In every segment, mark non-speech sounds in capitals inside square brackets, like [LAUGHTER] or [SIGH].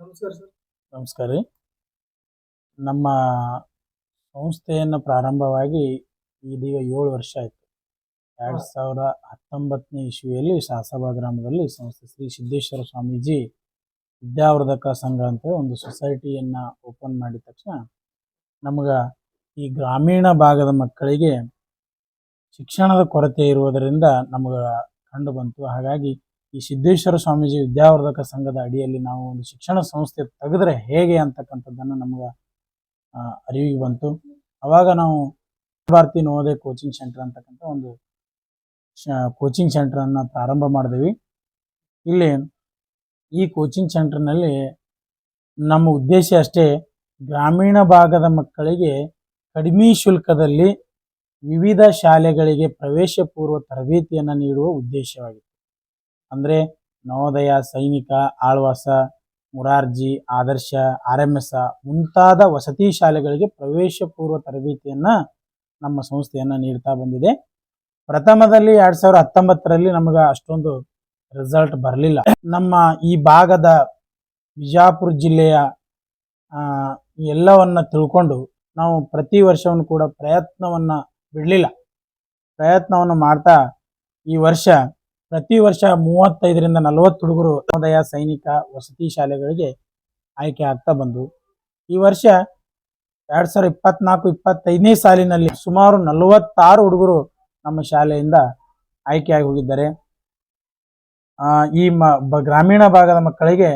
ನಮಸ್ಕಾರ ಸರ್. ನಮಸ್ಕಾರ ರೀ. ನಮ್ಮ ಸಂಸ್ಥೆಯನ್ನು ಪ್ರಾರಂಭವಾಗಿ ಇದೀಗ ಏಳು ವರ್ಷ ಆಯಿತು. ಎರಡು ಸಾವಿರ ಹತ್ತೊಂಬತ್ತನೇ ಇಸ್ವಿಯಲ್ಲಿ ಶಾಸಭಾ ಗ್ರಾಮದಲ್ಲಿ ಸಂಸ್ಥೆ ಶ್ರೀ ಸಿದ್ದೇಶ್ವರ ಸ್ವಾಮೀಜಿ ವಿದ್ಯಾವರ್ಧಕ ಸಂಘ ಅಂತ ಒಂದು ಸೊಸೈಟಿಯನ್ನು ಓಪನ್ ಮಾಡಿದ ತಕ್ಷಣ ನಮಗೆ ಈ ಗ್ರಾಮೀಣ ಭಾಗದ ಮಕ್ಕಳಿಗೆ ಶಿಕ್ಷಣದ ಕೊರತೆ ಇರುವುದರಿಂದ ನಮಗೆ ಕಂಡು ಬಂತು. ಹಾಗಾಗಿ ಈ ಸಿದ್ದೇಶ್ವರ ಸ್ವಾಮೀಜಿ ವಿದ್ಯಾವರ್ಧಕ ಸಂಘದ ಅಡಿಯಲ್ಲಿ ನಾವು ಒಂದು ಶಿಕ್ಷಣ ಸಂಸ್ಥೆ ತೆಗೆದ್ರೆ ಹೇಗೆ ಅಂತಕ್ಕಂಥದ್ದನ್ನು ನಮ್ಗೆ ಅರಿವಿಗೆ ಬಂತು. ಅವಾಗ ನಾವು ಭಾರತಿ ನವೋದಯ ಕೋಚಿಂಗ್ ಸೆಂಟರ್ ಅಂತಕ್ಕಂಥ ಒಂದು ಕೋಚಿಂಗ್ ಸೆಂಟರನ್ನು ಪ್ರಾರಂಭ ಮಾಡಿದ್ವಿ. ಇಲ್ಲಿ ಈ ಕೋಚಿಂಗ್ ಸೆಂಟರ್ನಲ್ಲಿ ನಮ್ಮ ಉದ್ದೇಶ ಅಷ್ಟೇ ಗ್ರಾಮೀಣ ಭಾಗದ ಮಕ್ಕಳಿಗೆ ಕಡಿಮೆ ಶುಲ್ಕದಲ್ಲಿ ವಿವಿಧ ಶಾಲೆಗಳಿಗೆ ಪ್ರವೇಶ ಪೂರ್ವ ತರಬೇತಿಯನ್ನು ನೀಡುವ ಉದ್ದೇಶವಾಗಿದೆ. ಅಂದರೆ Navodaya, Sainik, Alvas, Morarji, Adarsha R M S ಮುಂತಾದ ವಸತಿ ಶಾಲೆಗಳಿಗೆ ಪ್ರವೇಶ ಪೂರ್ವ ತರಬೇತಿಯನ್ನು ನಮ್ಮ ಸಂಸ್ಥೆಯನ್ನು ನೀಡ್ತಾ ಬಂದಿದೆ. ಪ್ರಥಮದಲ್ಲಿ ಎರಡು ಸಾವಿರದ ಹತ್ತೊಂಬತ್ತರಲ್ಲಿ ನಮಗೆ ಅಷ್ಟೊಂದು ರಿಸಲ್ಟ್ ಬರಲಿಲ್ಲ. ನಮ್ಮ ಈ ಭಾಗದ ಬಿಜಾಪುರ ಜಿಲ್ಲೆಯ ಎಲ್ಲವನ್ನ ತಿಳ್ಕೊಂಡು ನಾವು ಪ್ರತಿ ವರ್ಷವನ್ನು ಕೂಡ ಪ್ರಯತ್ನವನ್ನು ಬಿಡಲಿಲ್ಲ. ಪ್ರಯತ್ನವನ್ನು ಮಾಡ್ತಾ ಈ ವರ್ಷ ಪ್ರತಿ ವರ್ಷ ಮೂವತ್ತೈದರಿಂದ ನಲವತ್ತು ಹುಡುಗರು ಸಮುದಾಯ ಸೈನಿಕ ವಸತಿ ಶಾಲೆಗಳಿಗೆ ಆಯ್ಕೆ ಆಗ್ತಾ ಬಂದವು ಈ ವರ್ಷ ಎರಡ್ ಸಾವಿರದ ಇಪ್ಪತ್ನಾಲ್ಕು, ಇಪ್ಪತ್ತೈದನೇ ಸಾಲಿನಲ್ಲಿ ಸುಮಾರು ನಲವತ್ತಾರು ಹುಡುಗರು ನಮ್ಮ ಶಾಲೆಯಿಂದ ಆಯ್ಕೆಯಾಗಿ ಹೋಗಿದ್ದಾರೆ. ಈ ಮ ಗ್ರಾಮೀಣ ಭಾಗದ ಮಕ್ಕಳಿಗೆ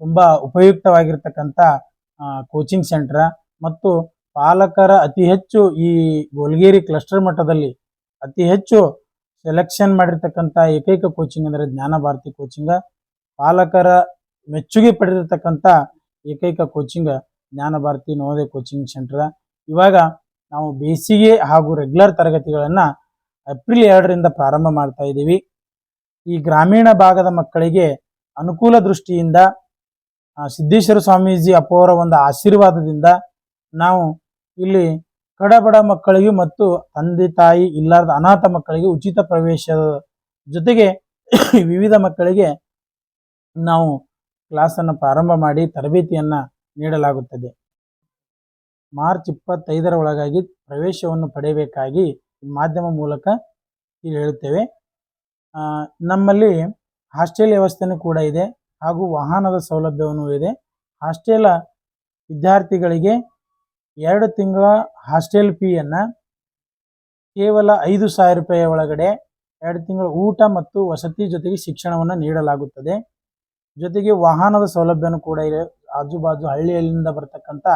ತುಂಬಾ ಉಪಯುಕ್ತವಾಗಿರ್ತಕ್ಕಂಥ ಕೋಚಿಂಗ್ ಸೆಂಟರ್ ಮತ್ತು ಪಾಲಕರ ಅತಿ ಹೆಚ್ಚು ಈ ಗೋಲ್ಗೇರಿ ಕ್ಲಸ್ಟರ್ ಮಟ್ಟದಲ್ಲಿ ಅತಿ ಹೆಚ್ಚು ಸೆಲೆಕ್ಷನ್ ಮಾಡಿರ್ತಕ್ಕಂಥ ಏಕೈಕ ಕೋಚಿಂಗ್ ಅಂದರೆ ಜ್ಞಾನ ಭಾರತಿ ಕೋಚಿಂಗ ಪಾಲಕರ ಮೆಚ್ಚುಗೆ ಪಡೆದಿರ್ತಕ್ಕಂಥ ಏಕೈಕ ಕೋಚಿಂಗ್ ಜ್ಞಾನ ಭಾರತಿ ನವೋದಯ ಕೋಚಿಂಗ್ ಸೆಂಟರ್ ಇವಾಗ ನಾವು ಬೇಸಿಗೆ ಹಾಗೂ ರೆಗ್ಯುಲರ್ ತರಗತಿಗಳನ್ನು ಏಪ್ರಿಲ್ ಎರಡರಿಂದ ಪ್ರಾರಂಭ ಮಾಡ್ತಾ ಇದ್ದೀವಿ. ಈ ಗ್ರಾಮೀಣ ಭಾಗದ ಮಕ್ಕಳಿಗೆ ಅನುಕೂಲ ದೃಷ್ಟಿಯಿಂದ ಸಿದ್ದೇಶ್ವರ ಸ್ವಾಮೀಜಿ ಅಪ್ಪವರ ಒಂದು ಆಶೀರ್ವಾದದಿಂದ ನಾವು ಇಲ್ಲಿ ಕಡಬಡ ಮಕ್ಕಳಿಗೆ ಮತ್ತು ತಂದೆ ತಾಯಿ ಇಲ್ಲಾರದ ಅನಾಥ ಮಕ್ಕಳಿಗೆ ಉಚಿತ ಪ್ರವೇಶದ ಜೊತೆಗೆ [COUGHS] ವಿವಿಧ ಮಕ್ಕಳಿಗೆ ನಾವು ಕ್ಲಾಸನ್ನು ಪ್ರಾರಂಭ ಮಾಡಿ ತರಬೇತಿಯನ್ನು ನೀಡಲಾಗುತ್ತದೆ. ಮಾರ್ಚ್ ಇಪ್ಪತ್ತೈದರ ಒಳಗಾಗಿ ಪ್ರವೇಶವನ್ನು ಪಡೆಯಬೇಕಾಗಿ ಮಾಧ್ಯಮ ಮೂಲಕ ಇಲ್ಲಿ ಹೇಳುತ್ತೇವೆ ನಮ್ಮಲ್ಲಿ ಹಾಸ್ಟೆಲ್ ವ್ಯವಸ್ಥೆನೂ ಕೂಡ ಇದೆ ಹಾಗೂ ವಾಹನದ ಸೌಲಭ್ಯವನ್ನು ಇದೆ. ಹಾಸ್ಟೆಲ ವಿದ್ಯಾರ್ಥಿಗಳಿಗೆ ಎರಡು ತಿಂಗಳ ಹಾಸ್ಟೆಲ್ ಫೀಯನ್ನು ಕೇವಲ ಐದು ಸಾವಿರ ರೂಪಾಯಿಯ ಒಳಗಡೆ ಎರಡು ತಿಂಗಳ ಊಟ ಮತ್ತು ವಸತಿ ಜೊತೆಗೆ ಶಿಕ್ಷಣವನ್ನು ನೀಡಲಾಗುತ್ತದೆ. ಜೊತೆಗೆ ವಾಹನದ ಸೌಲಭ್ಯನೂ ಕೂಡ ಇದೆ. ಆಜುಬಾಜು ಹಳ್ಳಿಯಲ್ಲಿಂದ ಬರತಕ್ಕಂಥ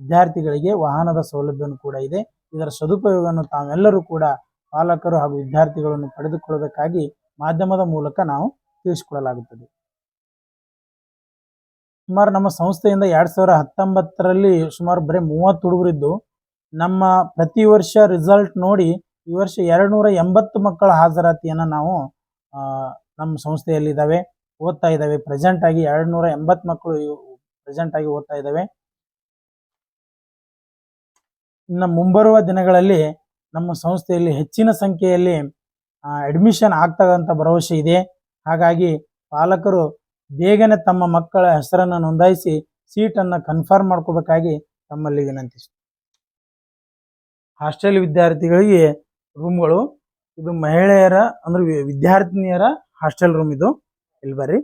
ವಿದ್ಯಾರ್ಥಿಗಳಿಗೆ ವಾಹನದ ಸೌಲಭ್ಯನೂ ಕೂಡ ಇದೆ. ಇದರ ಸದುಪಯೋಗವನ್ನು ತಾವೆಲ್ಲರೂ ಕೂಡ ಪಾಲಕರು ಹಾಗೂ ವಿದ್ಯಾರ್ಥಿಗಳನ್ನು ಪಡೆದುಕೊಳ್ಳಬೇಕಾಗಿ ಮಾಧ್ಯಮದ ಮೂಲಕ ನಾವು ತಿಳಿಸಿಕೊಡಲಾಗುತ್ತದೆ. ಸುಮಾರು ನಮ್ಮ ಸಂಸ್ಥೆಯಿಂದ ಎರಡು ಸಾವಿರ ಹತ್ತೊಂಬತ್ತರಲ್ಲಿ ಸುಮಾರು ಬರೀ ಮೂವತ್ತು ಹುಡುಗರಿದ್ದು, ನಮ್ಮ ಪ್ರತಿ ವರ್ಷ ರಿಸಲ್ಟ್ ನೋಡಿ ಈ ವರ್ಷ ಎರಡು ನೂರ ಎಂಬತ್ತು ಮಕ್ಕಳ ಹಾಜರಾತಿಯನ್ನು ನಾವು ನಮ್ಮ ಸಂಸ್ಥೆಯಲ್ಲಿ ಇದ್ದಾವೆ ಓದ್ತಾ ಇದ್ದಾವೆ. ಪ್ರೆಸೆಂಟ್ ಆಗಿ ಎರಡು ನೂರ ಎಂಬತ್ತು ಮಕ್ಕಳು ಪ್ರೆಸೆಂಟ್ ಆಗಿ ಓದ್ತಾ ಇದ್ದಾವೆ. ಇನ್ನು ಮುಂಬರುವ ದಿನಗಳಲ್ಲಿ ನಮ್ಮ ಸಂಸ್ಥೆಯಲ್ಲಿ ಹೆಚ್ಚಿನ ಸಂಖ್ಯೆಯಲ್ಲಿ ಅಡ್ಮಿಷನ್ ಆಗ್ತದಂತ ಭರವಸೆ ಇದೆ. ಹಾಗಾಗಿ ಪಾಲಕರು ಬೇಗನೆ ತಮ್ಮ ಮಕ್ಕಳ ಹೆಸರನ್ನು ನೋಂದಾಯಿಸಿ ಸೀಟನ್ನು ಕನ್ಫರ್ಮ್ ಮಾಡ್ಕೋಬೇಕಾಗಿ ತಮ್ಮಲ್ಲಿ ವಿನಂತಿಸಿ ಹಾಸ್ಟೆಲ್ ವಿದ್ಯಾರ್ಥಿಗಳಿಗೆ ರೂಮ್ಗಳು ಇದು ಮಹಿಳೆಯರ ಅಂದ್ರೆ ವಿದ್ಯಾರ್ಥಿನಿಯರ ಹಾಸ್ಟೆಲ್ ರೂಮ್ ಇದು. ಇಲ್ಲಿ ಬರ್ರಿ.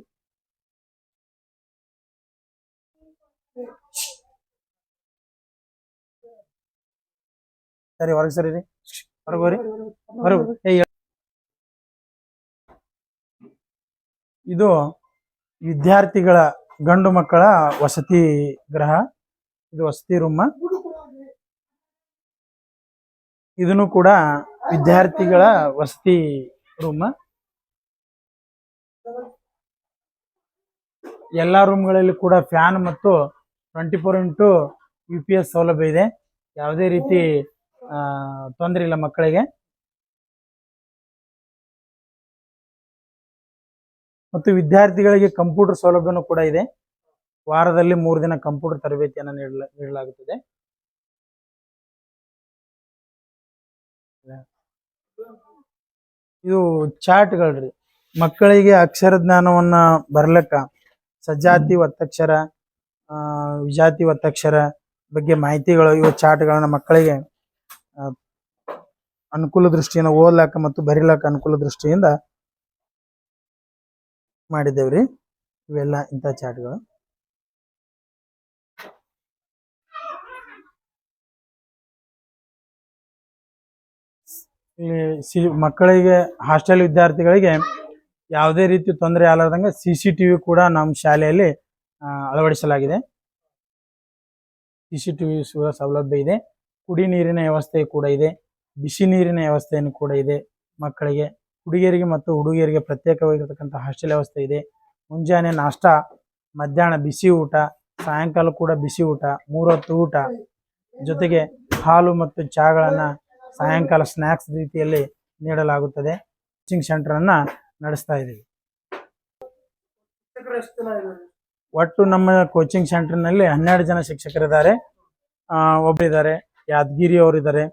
ಸರಿ, ಹೊರಗೆ ಸರಿ ರೀ. ಹೊರಗೆ ಹೋಗ್ರಿ. ಹೊರಗೆ ಇದು ವಿದ್ಯಾರ್ಥಿಗಳ ಗಂಡು ಮಕ್ಕಳ ವಸತಿ ಗೃಹ ಇದು ವಸತಿ ರೂಮ್. ಇದನ್ನು ಕೂಡ ವಿದ್ಯಾರ್ಥಿಗಳ ವಸತಿ ರೂಮ್. ಎಲ್ಲ ರೂಮ್ಗಳಲ್ಲಿ ಕೂಡ ಫ್ಯಾನ್ ಮತ್ತು twenty four into U P S ಸೌಲಭ್ಯ ಇದೆ. ಯಾವುದೇ ರೀತಿ ತೊಂದರೆ ಇಲ್ಲ ಮಕ್ಕಳಿಗೆ. ಮತ್ತು ವಿದ್ಯಾರ್ಥಿಗಳಿಗೆ ಕಂಪ್ಯೂಟರ್ ಸೌಲಭ್ಯನೂ ಕೂಡ ಇದೆ. ವಾರದಲ್ಲಿ ಮೂರು ದಿನ ಕಂಪ್ಯೂಟರ್ ತರಬೇತಿಯನ್ನು ನೀಡಲ, ನೀಡಲಾಗುತ್ತದೆ. ಇದು ಚಾರ್ಟ್ಗಳ್ರಿ ಮಕ್ಕಳಿಗೆ ಅಕ್ಷರ ಜ್ಞಾನವನ್ನ ಬರ್ಲಕ್ಕ, ಸಜಾತಿ ಒತ್ತಕ್ಷರ ವಿಜಾತಿ ಒತ್ತಕ್ಷರ ಬಗ್ಗೆ ಮಾಹಿತಿಗಳು ಇವ ಚಾರ್ಟ್ಗಳನ್ನ ಮಕ್ಕಳಿಗೆ ಅನುಕೂಲ ದೃಷ್ಟಿಯಿಂದ ಓದ್ಲಾಕ ಮತ್ತು ಬರೀಲಾಕ ಅನುಕೂಲ ದೃಷ್ಟಿಯಿಂದ ಮಾಡಿದ್ದೇವ್ರಿ. ಇವೆಲ್ಲ ಇಂಥ ಚಾಟ್ಗಳು. ಸಿ ಮಕ್ಕಳಿಗೆ, ಹಾಸ್ಟೆಲ್ ವಿದ್ಯಾರ್ಥಿಗಳಿಗೆ ಯಾವುದೇ ರೀತಿ ತೊಂದರೆ ಆಗಲಾರ್ದಂಗೆ ಸಿ ಸಿ ಟಿ ವಿ ಕೂಡ ನಮ್ಮ ಶಾಲೆಯಲ್ಲಿ ಅಳವಡಿಸಲಾಗಿದೆ. ಸಿ ಸಿ ಟಿ ವಿ ಸೌಲಭ್ಯ ಇದೆ. ಕುಡಿ ನೀರಿನ ವ್ಯವಸ್ಥೆ ಕೂಡ ಇದೆ. ಬಿಸಿ ನೀರಿನ ವ್ಯವಸ್ಥೆಯನ್ನು ಕೂಡ ಇದೆ ಮಕ್ಕಳಿಗೆ. ಹುಡುಗಿಯರಿಗೆ ಮತ್ತು ಹುಡುಗಿಯರಿಗೆ ಪ್ರತ್ಯೇಕವಾಗಿರತಕ್ಕಂಥ ಹಾಸ್ಟೆಲ್ ವ್ಯವಸ್ಥೆ ಇದೆ. ಮುಂಜಾನೆ ನಾಷ್ಟ, ಮಧ್ಯಾಹ್ನ ಬಿಸಿ ಊಟ, ಸಾಯಂಕಾಲ ಕೂಡ ಬಿಸಿ ಊಟ, ಮೂರೊತ್ತು ಊಟ. ಜೊತೆಗೆ ಹಾಲು ಮತ್ತು ಚಹಾಗಳನ್ನು ಸಾಯಂಕಾಲ ಸ್ನ್ಯಾಕ್ಸ್ ರೀತಿಯಲ್ಲಿ ನೀಡಲಾಗುತ್ತದೆ. ಕೋಚಿಂಗ್ ಸೆಂಟರನ್ನು ನಡೆಸ್ತಾ ಇದ್ದೀವಿ. ಒಟ್ಟು ನಮ್ಮ ಕೋಚಿಂಗ್ ಸೆಂಟರ್ನಲ್ಲಿ ಹನ್ನೆರಡು ಜನ ಶಿಕ್ಷಕರಿದ್ದಾರೆ. ಒಬ್ಬರಿದ್ದಾರೆ ಯಾದಗಿರಿ ಅವರಿದ್ದಾರೆ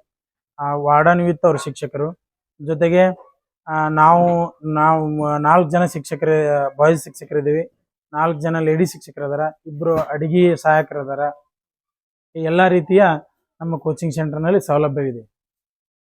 ವಾರ್ಡನ್ ವಿತ್ ಅವ್ರ ಶಿಕ್ಷಕರು. ಜೊತೆಗೆ ನಾವು ನಾವು, ನಾಲ್ಕು ಜನ ಶಿಕ್ಷಕರ ಬಾಯ್ಸ್ ಶಿಕ್ಷಕರಿದ್ದೀವಿ. ನಾಲ್ಕು ಜನ ಲೇಡಿ ಶಿಕ್ಷಕರಿದಾರ. ಇಬ್ಬರು ಅಡಿಗೆ ಸಹಾಯಕರು ಅದಾರ ಎಲ್ಲ ರೀತಿಯ ನಮ್ಮ ಕೋಚಿಂಗ್ ಸೆಂಟರ್ನಲ್ಲಿ ಸೌಲಭ್ಯವಿದೆ.